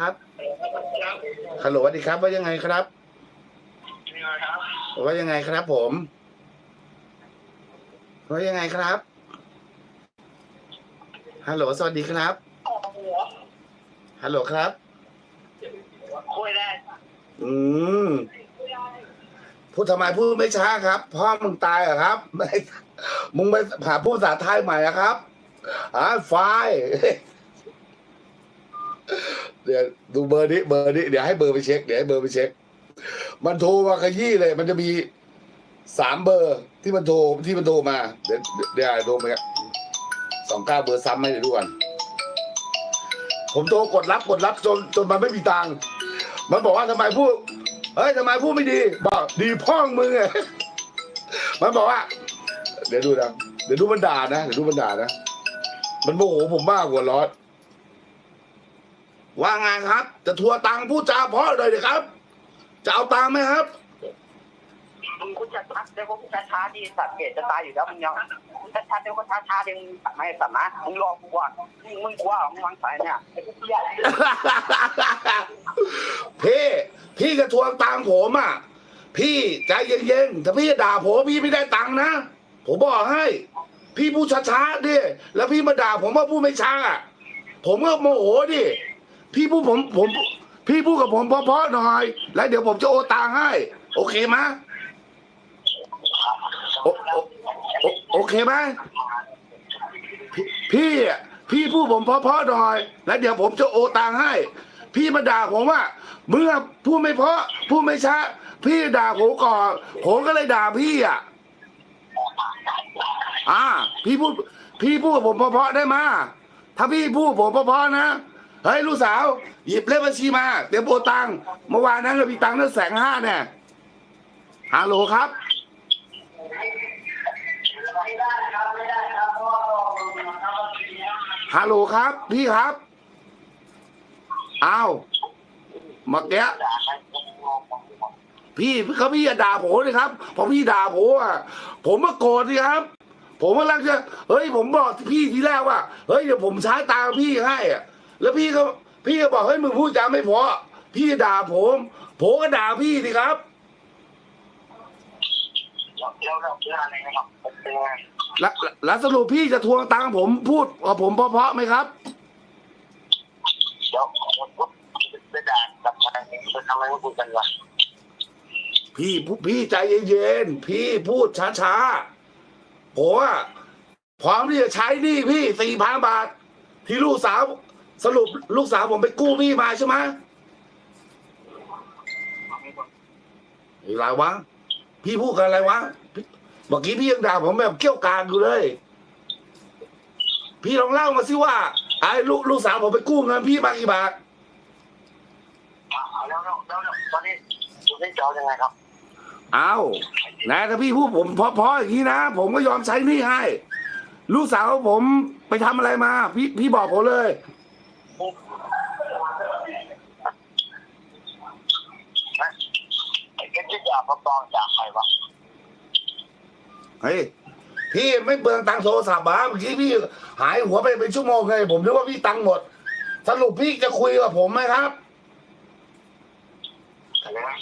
ครับฮัลโหลสวัสดีครับ ว่ายังไงครับ ว่ายังไงครับผม ว่ายังไงครับ ฮัลโหล สวัสดีครับ ฮัลโหลครับ คุยได้ อืม พูดทำไมพูดไม่ช้าครับ พ่อมึงตายเหรอะครับไม่มึงไปหาพูดภาษาไทยใหม่อะครับอ่าไฟล์ เดี๋ยวดูเบอร์นี้เบอร์นี้เดี๋ยวให้เบอร์ไปเช็คเดี๋ยวให้เบอร์ไปเช็ค มันโทรมาขยี้เลย มันจะมีสามเบอร์ที่มันโทรที่มันโทรมา เดี๋ยวเดี๋ยวโทรมาสองเก้าเบอร์ซ้ำให้เดี๋ยวดูก่อนผมโทรกดรับกดรับจนจนมันไม่มีตังค์มันบอกว่าทำไมพูดเฮ้ยทำไมพูดไม่ดี บอกดีพ่องมึงไงมันบอกว่า เดี๋ยวดูนะเดี๋ยวดูมันด่านะเดี๋ยวดูมันด่านะมันโมโหผมมากหัวร้อน ว่าไงครับ จะทัวร์ตังค์พูดจาเพราะเลยเดี๋ยวครับ จะเอาตังค์ไหมครับมึงคุณจะชัดเดี๋ยวกูช้าช้าๆดีสัตว์เกตจะตายอยู่แล้วมึงยังคุณช้าช้าๆเดี๋ยวก็ช้าช้าๆเดี๋ยวมึงสัตว์ไม่สัตว์นะมึงรอกูก่อนมึงมึงกลัวเหรอมึงวางสายเนี่ยไอ้พวกเหี้ยพี่พี่จะทวงตังค์ผมอะพี่ใจเย็นๆถ้าพี่จะด่าผมพี่ไม่ได้ตังค์นะผมบอกให้ พี่พูดช้าๆดิแล้วพี่มาด่าผมว่าพูดไม่ช้าอะผมก็โมโหดิ พี่พูดผมผม พี่พูดกับผมเพราะๆหน่อย แล้วเดี๋ยวผมจะโอนตังค์ให้ โอเคไหมยโอโอโอโอเคไหมพี่พี่อะพี่พูดผมเพราะๆหน่อย แล้วเดี๋ยวผมจะโอนตังค์ให้ พี่มาด่าผมว่าเมื่อพูดไม่เพราะพูดไม่ช้าพี่ด่าผมก่อนผมก็เลยด่าพี่อะ อ่า พี่พูด พี่พูดกับผมเพราะๆได้มา ถ้าพี่พูดผมเพราะๆนะ เฮ้ยลูกสาว หยิบเลขบัญชีมา เดี๋ยวโอนตังเมื่อวานนั้นเรามีตังค์ตั้งแสนห้าเนี่ยฮัลโหลครับฮัลโหลครับ พี่ครับอ้าวเมื่อกี้พี่เขาพี่อย่าด่าผมเลยครับพอพี่ด่าผมอะผมมาโกรธสิครับ ผมกำลังจะเฮ้ยผมบอกพี่ทีแรกว่าเฮ้ยเดี๋ยวผมใช้ตาพี่ให้อะ แล้วพี่ก็พี่ก็บอกเฮ้ยมึงพูดจาไม่พอพี่ด่าผมผมก็ด่าพี่สิครับแล้วเราเรื่ออะไรนะครับเป็นไงแล้วสรุปพี่จะทวงตังค์ผมพูดกับผมเพราะๆไหมครับเดี๋ยวผมจะด่ากับใครจะทำอะไรก็คุยกันวะพี่พี่ใจเย็นๆพี่พูดช้าๆผมอะพร้อมที่จะใช้หนี่พี่สี่พันบาท ที่ลูกสาว สรุปลูกสาวผมไปกู้พี่มาใช่ไหมอะไรวะ พี่พูดกันอะไรวะเมื่อกี้พี่ยังด่าผมแบบเกี้ยวการอยู่เลย พี่ลองเล่ามาสิว่าไอ้ลูกลูกสาวผมไปกู้เงินพี่มากี่บาทแล้วแล้วแล้วตอนนี้คุณได้จอยังไงครับเอานะถ้าพี่พูดผมเพราะๆอย่างนี้นะ ผมก็ยอมใช้หนี่ให้ ลูกสาวผมไปทำอะไรมา พี่พี่บอกผมเลย เฮ้ยพี่ไม่เปลืองตังโทรศัพท์มาเมื่อกี้พี่หายหัวไปเป็นชั่วโมงเลย ผมนึกว่าพี่ตังหมด สรุปพี่จะคุยกับผมไหมครับอะไรน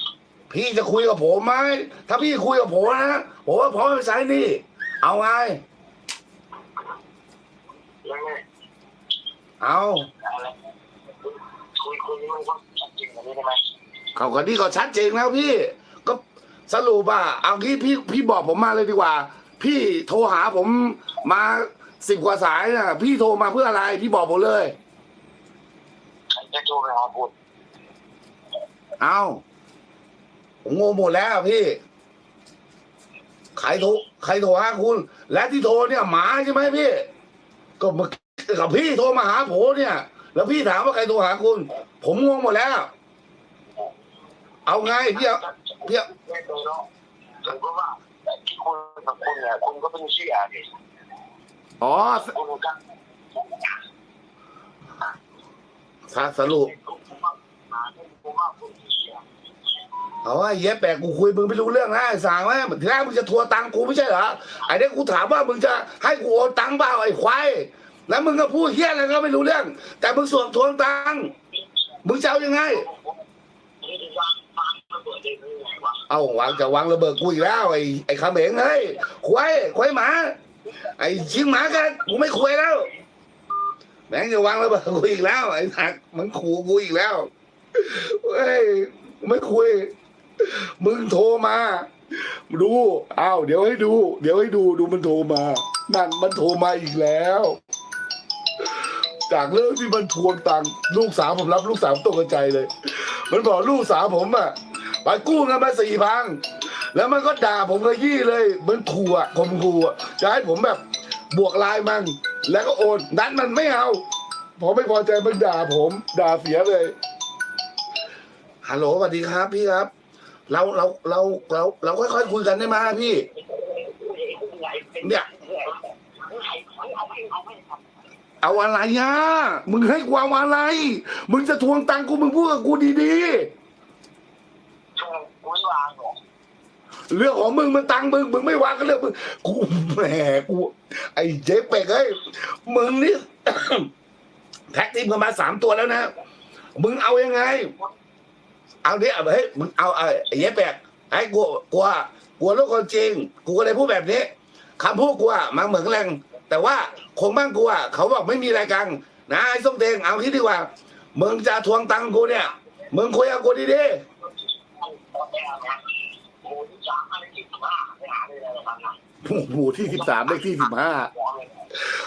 พี่จะคุยกับผมไหมถ้าพี่คุยกับผมนะผมว่าพร้อมจะใช้นี่ เอาไง เอา คุยคุยมันก็จริงแบบนี้ได้ไหมเขาคนที่เขาชัดเจนแล้วพี่ ก็สรุปอะเอางี้พี่พี่บอกผมมาเลยดีกว่า พี่โทรหาผมมาสิบกว่าสายน่ะ พี่โทรมาเพื่ออะไรพี่บอกผมเลยไอ้แค่โทรไปหาคุณเอาผมงงหมดแล้วพี่ใครโทรใครโทรหาคุณ และที่โทรเนี่ยหมาใช่ไหมพี่ ก็เมื่อกี้กับพี่โทรมาหาผมเนี่ย แล้วพี่ถามว่าใครโทรหาคุณ ผมงงหมดแล้ว เอาไงพี่เอาพี่เอาไม่เคยเนาะผมก็ว่าที่คุยกับคุณเนี่ยคุณก็เป็นเชี่ยดิอ๋อคุณก็สสรุปผมว่าคุณเชี่ยเอาว่าเย็บแปลกกูคุยมึงไม่รู้เรื่องนะไอ้สางไหมทีแรกมึงจะทวงตังค์กูไม่ใช่เหรอไอ้เนี่ยกูถามว่ามึงจะให้กูโอนตังค์เปล่าไอ้ควาย แล้วมึงก็พูดเฮี้ยอะไรก็ไม่รู้เรื่อง แต่มึงส่วนทวงตังค์มึงจะเอายังไง เอาวางจะวางระเบิดกูอีกแล้วไอ้ไอ้ขเมงเฮ้ยควายควายหมา ไอ้ชิงหมากันกูไม่คุยแล้วแม่งจะวางระเบิดกูอีกแล้ว ไอ้หนักมันขู่กูอีกแล้วเฮ้ยไม่คุย มึงโทรมา ดูอ้าวเดี๋ยวให้ดู เดี๋ยวให้ดูดูมันโทรมานั่นมันโทรมาอีกแล้ว จากเรื่องที่มันทวงตังค์ลูกสาวผมรับลูกสาวตกใจเลย มันบอกลูกสาวผมอะไปกู้เงินมาสี่พันแล้วมันก็ด่าผมกระยี่เลยเหมันขู่อะข่มขู่อะจะให้ผมแบบบวกลน์มัน แล้วก็โอนนั้นมันไม่เอาผมไม่พอใจมันด่าผมด่าเสียเลยฮัลโหลสวัสดีครับ พี่ครับ เราเราเราเราเราค่อยๆคุยกันได้ไหมพี่ เนี่ย เอาอะไรอะมึงให้กูเอาอะไร มึงจะทวงตังค์กูมึงพูดกับกูดีๆเรื่องของมึงมันตังค์มึงมึงไม่วางก็เรื่องมึงกูแหมกูไอ้เจ๊เป็กเอ้ยมึงนี่ แท็กทีมกันมาสามตัวแล้วนะมึงเอายังไง เอาเนี่ยเฮ้ยมึงเอาไอ้ไอ้เจ๊เป็กไอ้กูกลัวกลัวลูกคนจริง กูก็เลยพูดแบบนี้คำพูดกูอะมันเหมือนแรง แต่ว่าคงบ้างกูอะเขาบอกไม่มีอะไรกันนะไอ้ส้มเตงเอาคิดดีกว่ามึงจะทวงตังค์กูเนี่ยมึงคุยกับกูดีๆหมู่ที่สิบสามเลขที่สิบห้า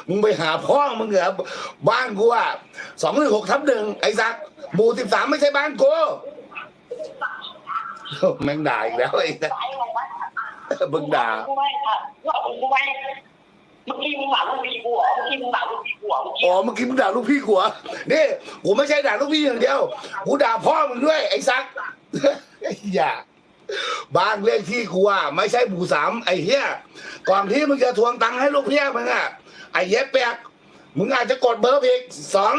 มึงไปหาพ่อมึงเหรอบ้านกูอะสองหนึ่งหกทับหนึ่งไอ้สักหมู่สิบสามไม่ใช่บ้านกูแม่งด่าอีกแล้วไอ้สักมึงด่ากูไม่ค่ะกูไม่ เมื่อกี้มึงด่าลูกพี่กูเหรอเมื่อกี้มึงด่าลูกพี่กูเหรอเมื่อกี้อ๋อเมื่อกี้มึงด่าลูกพี่กูเหรอนี่กูไม่ใช่ด่าลูกพี่อย่างเดียวกูด่าพ่อมึงด้วยไอ้ซักไอ้ย่าบ้านเลขที่กูอะไม่ใช่หมู่สามไอ้เหี้ยก่อนที่มึงจะทวงตังค์ให้ลูกเพี้ยมึงอะไอ้เย็บแปกมึงอาจจะกดเบอร์ผิดสอง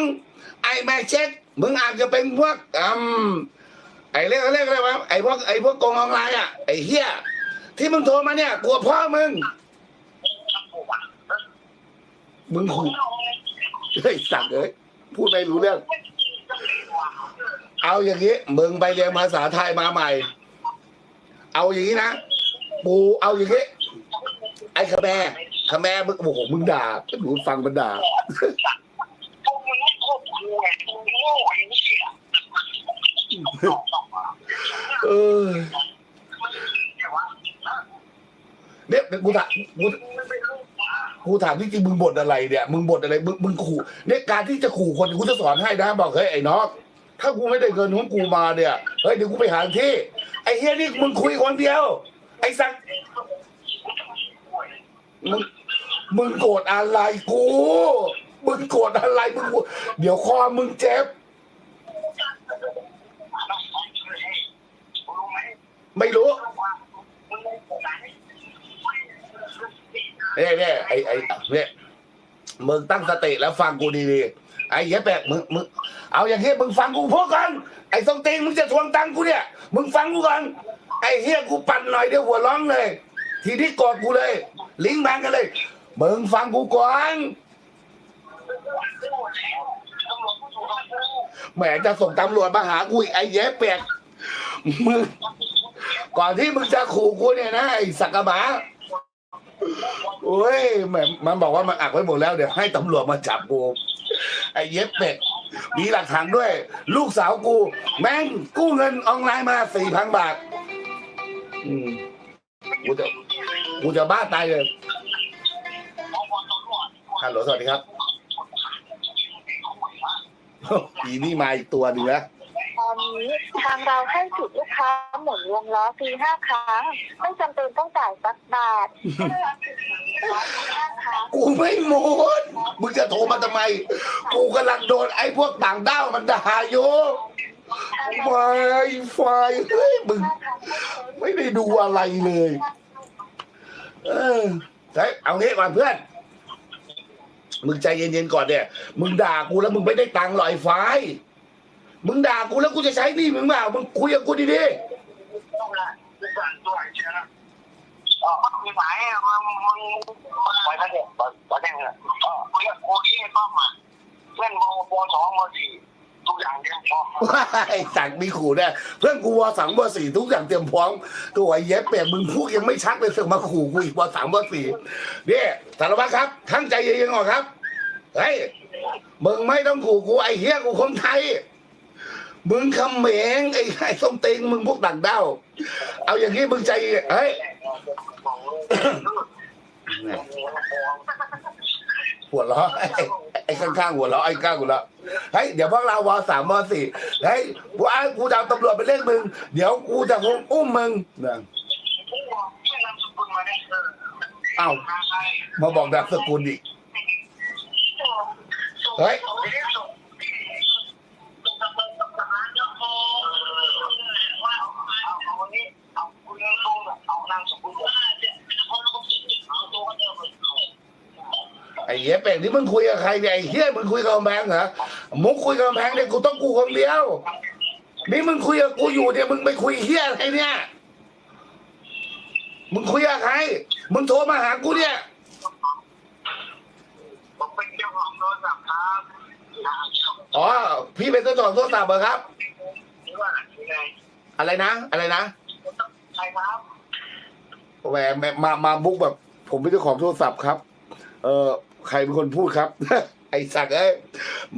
ไอ้แม่เช็คมึงอาจจะเป็นพวกอืมไอ้เรียกเรียกอะไรวะไอ้พวกไอ้พวกโกงออนไลน์อะไอ้เหี้ยที่มึงโทรมาเนี่ยกลัวพ่อมึง มึงขู่เฮ้ยสั่งเอ้ยพูดไม่รู้เรื่อง เอาอย่างนี้มึงไปเรียนภาษาไทยมาใหม่ เอาอย่างนี้นะปูเอาอย่างนี้ไอ้ขแมขแมมึงโอ้โหมึงด่าหนูฟังมันด่าพวกมึงไม่ครบกูไงมึงโง่ไอ้เหี้ยเออเนี่ยกูถามกู กูถามจริงๆมึงบ่นอะไรเนี่ยมึงบ่นอะไรมึงมึงขู่เนี่ยการที่จะขู่คนกูจะสอนให้นะบอกเฮ้ยไอ้น้องถ้ากูไม่ได้เงินของกูมาเนี่ยเฮ้ยเดี๋ยวกูไปหาที่ ไอ้เฮียนี่มึงคุยคนเดียว ไอ้สักมึงมึงโกรธอะไรกู มึงโกรธอะไรมึงเดี๋ยวคอมึงเจ็บ ไม่รู้ เนี่ยเนี่ยไอ้ไอ้เนี่ยมึงตั้งสติแล้วฟังกูดีๆไอ้เหี้ยแปกมึงมึงเอาอย่างเงี้ยมึงฟังกูพูดก่อนไอ้ส้มตีนมึงจะทวงตังกูเนี่ย มึงฟังกูก่อนไอ้เฮียกูปั่นหน่อยเดี๋ยวหัวร้องเลย ทีนี้กอดกูเลย ลิงก์แบงกันเลยมึงฟังกูก่อนแหมจะส่งตำรวจมาหากูอีกไอ้เหี้แปกมึงก่อนที่มึงจะขู่กูเนี่ยนะไอ้สักกะหมา โอ้ยแหมมันบอกว่ามันอักไว้หมดแล้วเดี๋ยวให้ตำรวจมาจับกูไอ้เย็บเป็ดมีหลักฐานด้วย ลูกสาวกู แม่งกู้เงินออนไลน์มาสี่พันบาท อืมกูจะกูจะบ้าตายเลยฮัลโหลสวัสดีครับอีนี่มาอีกตัวหนึงนะตอนนี้ทางเราให้สิทธิลูกค้าหมุนวงล้อฟรีห้าครั้ง ไม่จำเป็นต้องจ่ายสักบาท กูไม่หมดมึงจะโทรมาทำไม กูกำลังโดนไอ้พวกต่างด้าวมันด่าอยู่ไฟไฟเฮ้ยมึงไม่ได้ดูอะไรเลย เออเฮ้ยเอางี้ก่อนเพื่อน มึงใจเย็นๆก่อนเนี่ย มึงด่ากูแล้วมึงไม่ได้ตังค์หรอกไฟ มึงด่ากูแล้วกูจะใช้นี่มึงเปล่ามึงคุยกับกูดีอ๋ อมีหมายมึงมึงไปนั่นเนี่ยตอนตอนนี้เนี่ยคุยกับกูนี่ป้อมอะเล่นโมโมสองโมสี่ทุกอย่างเนี่ยพอไอ้สั่งมีขู่เนี่ยเพื่อนกูวอสามวอสี่ทุกอย่างเตรียมพร้อมตัวไอ้เย็บเปียมึงพูดยังไม่ชักเลยเสือกมาขู่กูอีกวอสามวอสี่เนี่ยสารวัตรครับทั้งใจเย็นๆก่อนครับเฮ้ยมึงไม่ต้องขู่กูไอ้เฮียกูคนไทยมึงคำเขมงไอ้ไอ้ส้มเติงมึงพวกต่างด้าวเอาอย่างนี้มึงใจเฮ้ย หัวเราะไอ้ไอ้ข้างๆหัวเราะไอ้ข้างหัวเราะเฮ้ยเดี๋ยวพวกเราวอสามวอสี่เฮ้ยกูอ้างกูจะเอาตำรวจไปเล่นมึง เดี๋ยวกูจะคงอุ้มมึงนะเอ้ามาบอกนามสกุลอีกเฮ้ย ไอ้เหี้ยเป็ดนี่มึงคุยกับใครเนี่ยไอ้เหี้ยมึงคุยกับกำแพงเหรอมุกคุยกับกำแพงเนี่ยกูต้องกูคนเดียวนี่มึงคุยกับกูอยู่เนี่ยมึงไปคุยเหี้ยอะไรเนี่ยมึงคุยกับใครมึงโทรมาหากูเนี่ยผมเป็นเจ้าของโทรศัพท์ครับอ๋อพี่เป็นเจ้าของโทรศัพท์เหรอครับนี่ว่ายังไงอะไรนะ อะไรนะใครครับแหมแหมมามาบุกแบบ ผมเป็นเจ้าของโทรศัพท์ครับ เออ ใครเป็นคนพูดครับ ไอ้สักเอ้ย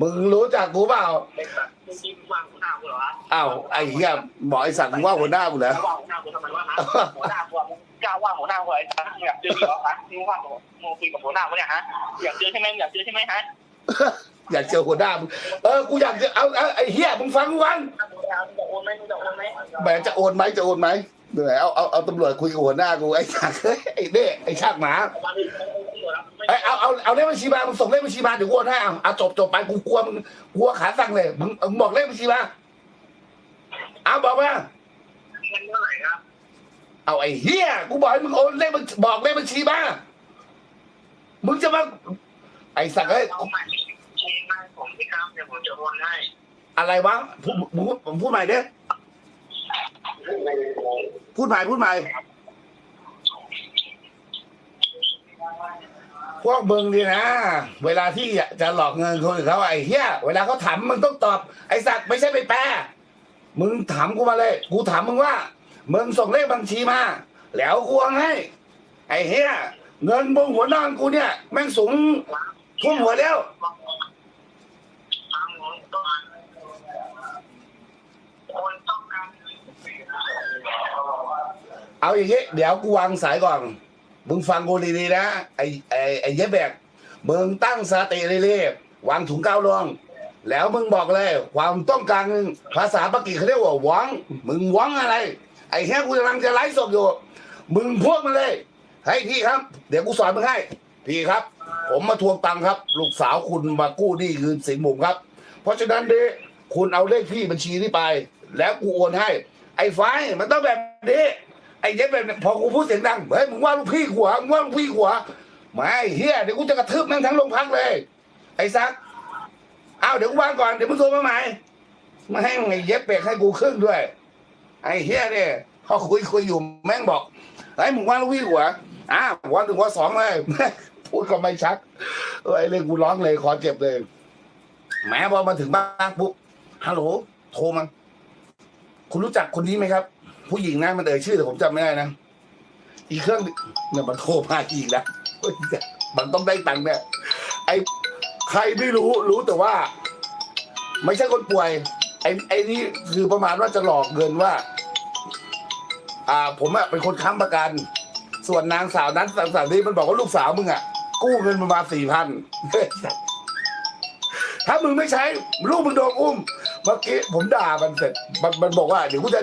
มึงรู้จักกูเปล่าเป็นแบบจริงๆวางหัวหน้ากูเหรออ้าวไอ้เหี้ยบอกไอ้สักมึงว่าหัวหน้ากูเหรอ วางหัวหน้ากูทำไมวะฮะหัวหน้ากูมึงกล้าว่าหัวหน้ากูไอ้สัสมึงอยากเจอเหรอฮะมึงว่ามึงคุยกับหัวหน้ากูเนี่ยฮะอยากเจอใช่ไหมอยากเจอใช่ไหมฮะอยากเจอหัวหน้ามึงเออกูอยากจะเอาเอาไอ้เหี้ยมึงฟังกูฟังมึงจะโอนไหมมึงจะโอนไหมแหมจะโอนไหมจะโอนไหมเดี๋ยวเอาเอาเอาตำรวจคุยกับหัวหน้ากูไอ้สักเฮ้ยไอ้เน่ไอ้ชากหมา เอ้ยเอาเอาเอาเลขบัญชีมามึงส่งเลขบัญชีมาเดี๋ยวกูโอนให้เอาเอาจบจบไปกูกลัวมึงกลัวขาสั่งเลยมึงมึงบอกเลขบัญชีมาเอาบอกมาเงินเท่าไหร่ครับเอาไอ้เฮียกูบอกให้มึงโอนเลขบัญบอกเลขบัญชีมามึงจะมาไอ้สักเอ้ยเอาใหม่เช็คมาให้ผมพี่ครับเดี๋ยวผมจะโอนให้อะไรวะพูดมึงพูดมึงพูดใหม่เด้พูดใหม่พูดใหม่ พวกมึงดีนะ เวลาที่จะหลอกเงินคนอื่นเขาไอ้เหี้ยเวลาเขาถามมึงต้องตอบไอ้สักไม่ใช่ไปแปลมึงถามกูมาเลย กูถามมึงว่ามึงส่งเลขบัญชีมา แล้วกูเอาให้ ไอ้เหี้ยเงินบนหัวนอนกูเนี่ยแม่งสูงท่มหัวแล้วเอาอย่างงี้เดี๋ยวกูวางสายก่อน มึงฟังกูดีๆนะไอ้ไอ้ไอ้เย็บแบกมึงตั้งสติเรื่อยๆวางถุงก้าวลง แล้วมึงบอกเลย ความต้องการภาษาปากีเขาเรียกว่าหวัง มึงหวังอะไร ไอ้แค่กูกำลังจะไลฟ์สดอยู่ มึงพูดมาเลยให้พี่ครับ เดี๋ยวกูสอนมึงให้ พี่ครับ ผมมาทวงตังค์ครับ ลูกสาวคุณมากู้หนี้คืนสินผมครับ เพราะฉะนั้นดิคุณเอาเลขที่บัญชีนี่ไป แล้วกูโอนให้ ไอ้ไฟมันต้องแบบนี้ ไอ้เย็บแบบนี้พอกูพูดเสียงดังเฮ้ยมึงว่าลูกพี่หัวมึงว่าลูกพี่หัวไม่เฮียเดี๋ยวกูจะกระทืบแม่งทั้งโรงพักเลย ไอ้ซักอ้าวเดี๋ยวกูวางก่อนเดี๋ยวมึงโทรมาใหม่มาให้ไอ้เย็บเป็กให้กูครึ่งด้วย ไอ้เฮียเนี่ยพอคุยคุยอยู่แม่งบอกไอ้มึงว่าลูกพี่หัวอ้าววันหนึ่งวันสองเลยพูดก็ไม่ชักไอ้เรื่องกูร้องเลยขอเจ็บเลยแหมพอมาถึงบ้านปุ๊บฮัลโหลโทรมาคุณรู้จักคนนี้ไหมครับ ผู้หญิงนะมันเอ่ยชื่อแต่ผมจำไม่ได้นะอีกเครื่องเนี่ยมันโทรมาอีกนะเฮ้ยมันต้องได้ตังค์เนี่ยไอ้ใครไม่รู้รู้แต่ว่า ไม่ใช่คนป่วย ไอ้ไอ้นี่คือประมาณว่าจะหลอกเงินว่า อ่า ผมอะเป็นคนค้ำประกัน ส่วนนางสาวนั้นสาวนี้มันบอกว่าลูกสาวมึงอะกู้เงินประมาณสี่พันถ้ามึงไม่ใช้ ลูกมึงโดนอุ้มเมื่อกี้ผมด่ามันเสร็จมันมันบอกว่าเดี๋ยวกูจะ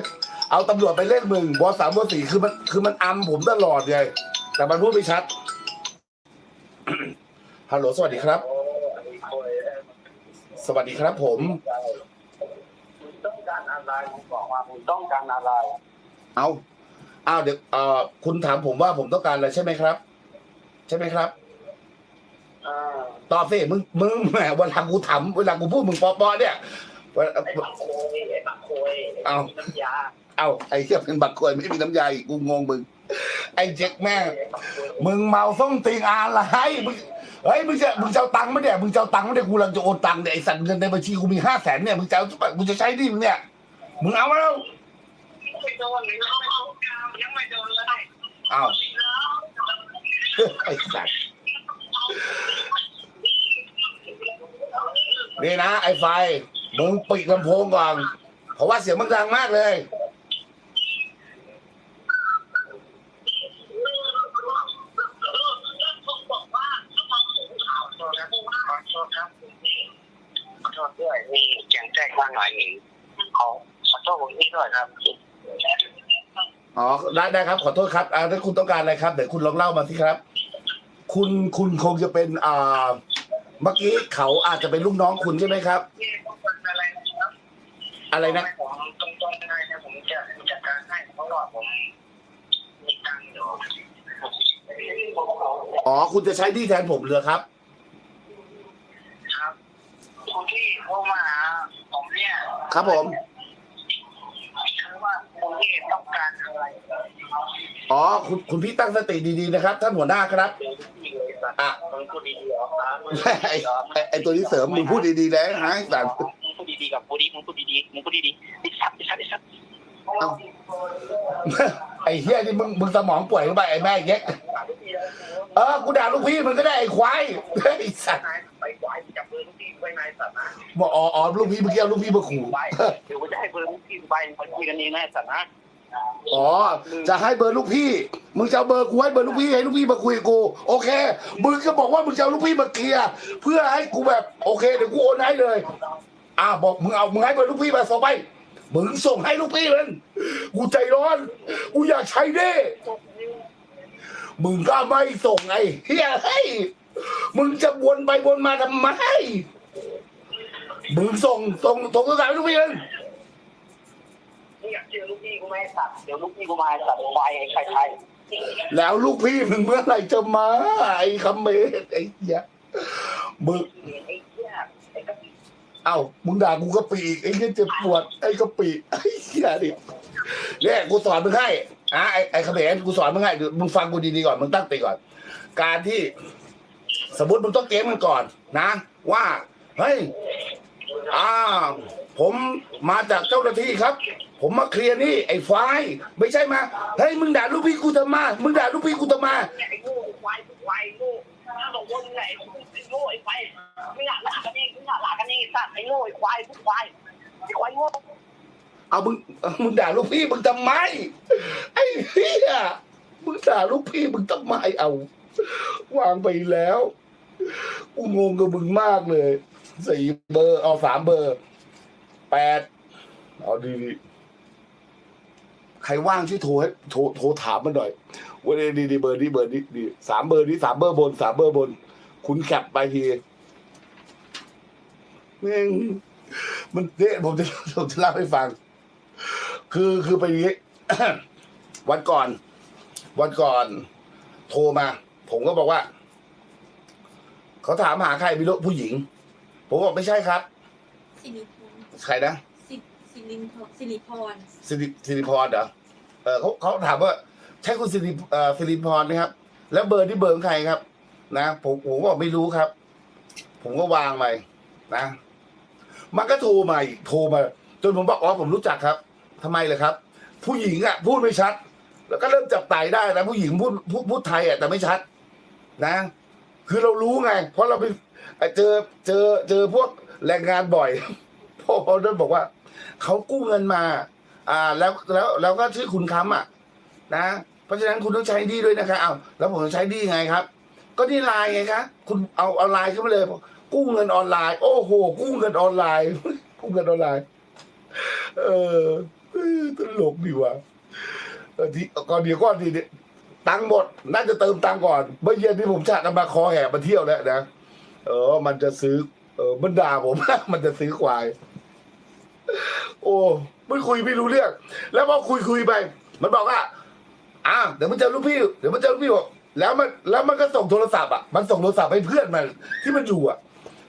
เอาตำรวจไปเล่นมึงบอสสามบอสสี่คือมันคือมันอัมผมตลอดไงแต่มันพูดไม่ชัดฮัลโหลสวัสดีครับ สวัสดีครับผมคุณต้องการอะไรผมบอกว่าคุณต้องการอะไร เอาเอาเดี๋ยวเอ่อคุณถามผมว่าผมต้องการอะไรใช่ไหมครับ ใช่ไหมครับอ่าตอบสิมึงมึงแหมเวลากูถามเวลากูพูดมึงปอปอเนี่ยเวลาไอ้บักโคยไอ้บักโคยเอาน้ำยา เอาไอ้เหี้ยเป็นบักกลวยไม่มีน้ำยาอีกกูงงมึง ไอ้เจ๊กแม่งมึงเมาส้มติงอะไรมึงเฮ้ยมึงจะมึงจะเอาตังค์ไหมเนี่ยมึงจะเอาตังค์ไหมเนี่ยกูกำลังจะโอนตังค์เนี่ยไอ้สัตว์เงินในบัญชีกูมีห้าแสนเนี่ยมึงจะเอามึงจะใช้ดิมึงเนี่ยมึงเอามาแล้วไม่โดนเลยยังไม่โดนเลยอ้าวไอ้สัตว์นี่นะไอ้ไฟมึงปิดลำโพงก่อนเพราะว่าเสียงมันดังมากเลย ขอโทษครับขอโทษครับขอโทษด้วยมีแจ้งแจ้งมาหน่อยหนึ่งขอขอโทษผมนี่ด้วยครับ อ๋อ ได้ได้ครับ ขอโทษครับอ่าถ้าคุณต้องการอะไรครับเดี๋ยวคุณลองเล่ามาสิครับ คุณคุณคงจะเป็นอ่าเมื่อกี้เขาอาจจะเป็นลูกน้องคุณใช่ไหมครับนี่ผมเป็นอะไรนะครับอะไรนะ ผมตรงตรงๆเลยนะผมจะจัดการให้เพราะว่าผมมีตังค์อยู่อ๋อ คุณจะใช้หนี่แทนผมเหรอครับ ครับคนที่โทรมาหาผมเนี่ยครับผมคือ ว่าคนที่ต้องการอะไรอ๋อคุณคุณพี่ตั้งสติดีๆนะครับ ท่านหัวหน้าครับเดี๋ยวพี่เลยสัตว์อะมึงพูดดีๆเหรอครับไอ้ไอ้ไอ้ตัวนี้เสริมมึงพูดดีๆนะฮะไอ้สัตว์มึงพูดดีๆกับกูดิมึงพูดดีๆมึงพูดดีๆไอ้สัตว์ไอ้สัตว์ไอ้สัตว์เอ้าไอ้เฮียนี่มึงมึงสมองป่วยหรือเปล่าไอ้แม่เย็กเออกูด่าลูกพี่มึงก็ได้ไอ้ควายไอ้สัตว์ไปไหวจั บมือลูกพี่ไว้นายสัตว์นะบอกอ๋ออ๋อลูกพี่เมื่อกี้เอาลูกพี่มาขู่ไปเดี๋ยวกูจะให้เบอร์ลูกพี่ไปมาคุยกันเองนะไอ้สัตว์นะอ๋อ จะให้เบอร์ลูกพี่ มึงจะเอาเบอร์กูให้เบอร์ลูกพี่ให้ลูกพี่มาคุยกับกู โอเค มึงก็บอกว่ามึงจะเอาลูกพี่มาเคลียร์เพื่อให้กูแบบโอเคเดี๋ยวกูโอนให้เลย อ่าบอกมึงเอามึงให้เบอร์ลูกพี่มาส่งไป มึงส่งให้ลูกพี่มันกูใจร้อน กูอยากใช้เด้มึงก็ไม่ส่งไอ้เฮียเฮ้ยมึงจะวนไปวนมาทำไม มึงส่งส่งส่งโทรศัพท์ให้ลูกพี่มันมึงอยากเจอลูกพี่กูไหมไอ้สัตว์เดี๋ยวลูกพี่กูมาไอ้สัตว์ไปไอ้ใครใครแล้วลูกพี่มึงเมื่อไหร่จะมาไอ้คำเมดไอ้เหี้ยมึงไอ้เหี้ยไอ้กระปิเอ้ามึงด่ากูกะปีอีกไอ้เหี้ยเจ็บปวดไอ้กะปีไอ้เหี้ยดิเนี่ยกูสอนมึงให้อะไอ้ไอ้เขมรกูสอนมึงให้เดี๋ยวมึงฟังกูดีๆก่อนมึงตั้งติก่อน การที่ สมมติมึงต้องเกมมันก่อน นะ ว่าเฮ้ย อ่า ผมมาจากเจ้าหน้าที่ครับ ผมมาเคลียร์นี่ไอ้ไฟไม่ใช่มาเฮ้ยมึงด่าลูกพี่กูทำไมามึงด่าลูกพี่กูทำไมาไอ้โง่ไอ้ควายควายโง่ถ้าบอกว่ามึงไงไอ้โง่ไอ้ควายไม่อยากหลากันเองไม่อยากหลากันเองสัตว์ไอ้โง่ไอ้ควายไอ้ควายไอ้ควายโง่เอามึงเอามึงด่าลูกพี่มึงทำไมไอ้เหี้ยมึงด่าลูกพี่มึงทำไมเอา วางไปแล้วกูงงกับมึงมากเลย สี่เบอร์ เอาสามเบอร์แปดเอาดีๆใครว่างช่วยโทรให้โทรโทรถามมันหน่อยว่าดีดีดีเบอร์นี้เบอร์นี้ดีสามเบอร์นี้สามเบอร์บนสามเบอร์บน คุณแคปไปทีแม่งมันเนี่ยผมจะผมจะเล่าให้ฟัง คือคือไปนี้วันก่อน วันก่อน โทรมา ผมก็บอกว่า เขาถามหาใครไม่รู้ผู้หญิง ผมบอกไม่ใช่ครับ สิริพรใครนะสิสิริพรสิริพรสิริสิริพรเหรอเออเขาเขาถามว่าใช่คุณสิริเอ่อสิริพรไหมครับ แล้วเบอร์ที่เบอร์ของใครครับ นะผมผมก็บอกไม่รู้ครับ ผมก็วางไปนะ มันก็โทรมาอีกโทรมา จนผมบอกอ๋อผมรู้จักครับทำไมเลยครับ ผู้หญิงอะ พูดไม่ชัด แล้วก็เริ่มจับไตได้นะผู้หญิงพูดพูดพูดไทยอะแต่ไม่ชัด นะ คือเรารู้ไง เพราะเราไปเจอเจอเจอพวกแรงงานบ่อยพ่อเขาเดินบอกว่าเขากู้เงินมา อ่าแล้วแล้วแล้วก็ชื่อคุณค้ำอะ นะ เพราะฉะนั้นคุณต้องใช้ดีด้วยนะครับเอาแล้วผมจะใช้ดีไงครับ ก็นี่ไลน์ไงครับคุณเอาเอาไลน์ขึ้นมาเลย กู้เงินออนไลน์ โอ้โห กู้เงินออนไลน์ กู้เงินออนไลน์ เออตลกดีว่ะเออที่ก่อนเดี๋ยวก่อนทีนี้ ตังค์หมดน่าจะเติมตังค์ก่อนเมื่อเย็นที่ผมชาติมาคอแห่มาเที่ยวแล้วนะเออ มันจะซื้อ เออมันด่าผม มันจะซื้อควาย โอ้ไม่คุยไม่รู้เรื่อง แล้วพอคุยคุยไป มันบอกว่าอ่าเดี๋ยวมันเจอลูกพี่ เดี๋ยวมันเจอลูกพี่บอกแล้วมัน แล้วมันก็ส่งโทรศัพท์อะมันส่งโทรศัพท์ให้เพื่อนมันที่มันอยู่อะ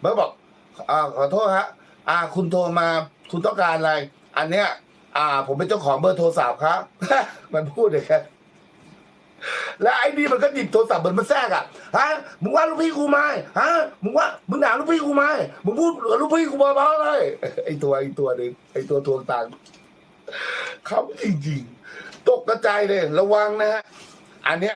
มันบอก อ่าขอโทษฮะ อ่า คุณโทรมา คุณต้องการอะไร อันเนี้ย อ่า ผมเป็นเจ้าของเบอร์โทรศัพท์ครับ มันพูดอย่างนี้น แล้วไอ้นี่มันก็หยิบโทรศัพท์เหมือนมันแทรกอะฮะมึงว่าลูกพี่กูไหมฮะมึงว่ามึงด่าลูกพี่กูไหมมึงพูดลูกพี่กูเบาๆเลยไอ้ตัวไอ้ตัวหนึ่งไอ้ตัวทวงตังค์เขาจริงๆ ตกกระจายเลยระวังนะฮะอันเนี้ย